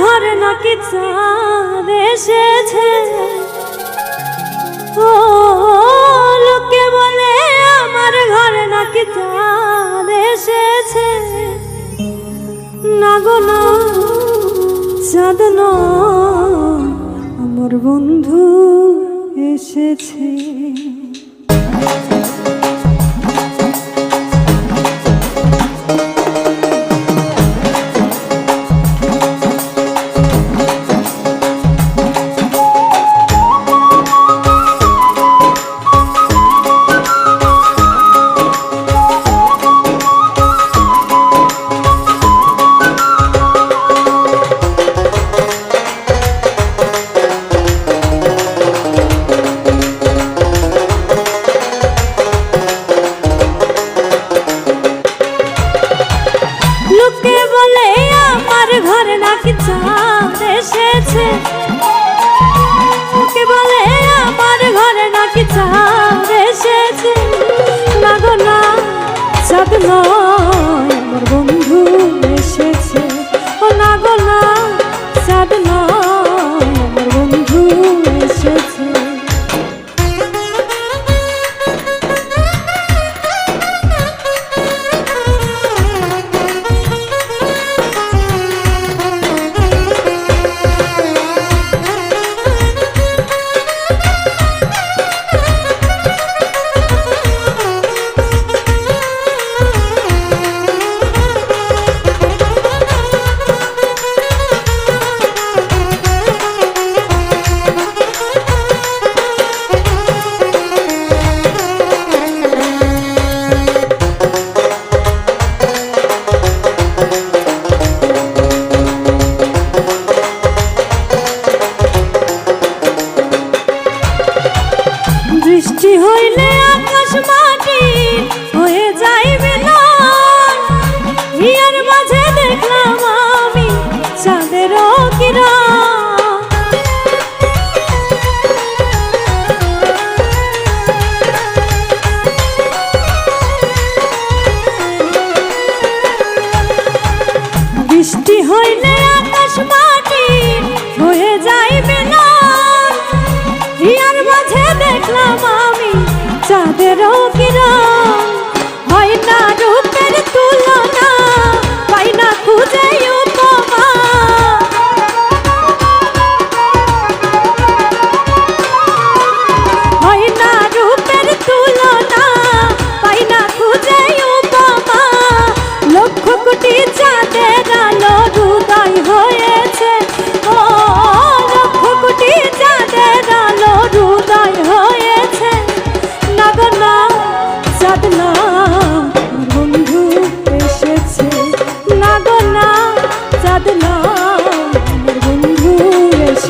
ঘরে নাকি চাঁদ এসেছে। ও লোকে বলে, আমার ঘরে নাকি চাঁদ এসেছে। না গো না, চাঁদ আমার বন্ধু এসেছে। এসেছে।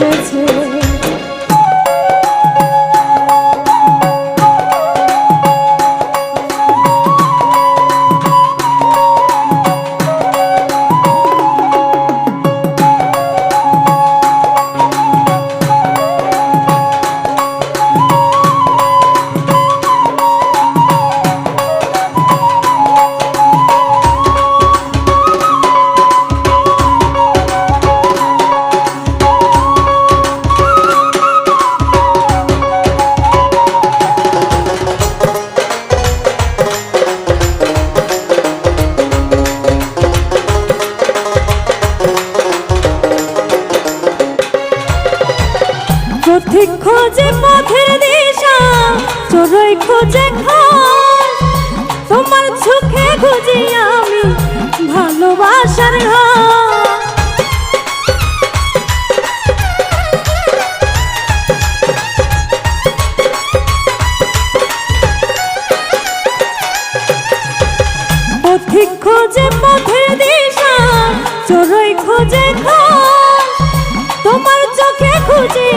Christmas. সঠিক খোঁজে পথের দিশা, চোরই খোঁজে তোমার চোখে খুঁজি আমি ভালোবাসার পথিক খোঁজে পথের দিশা, চোরই খোঁজে তোমার চোখে খুঁজি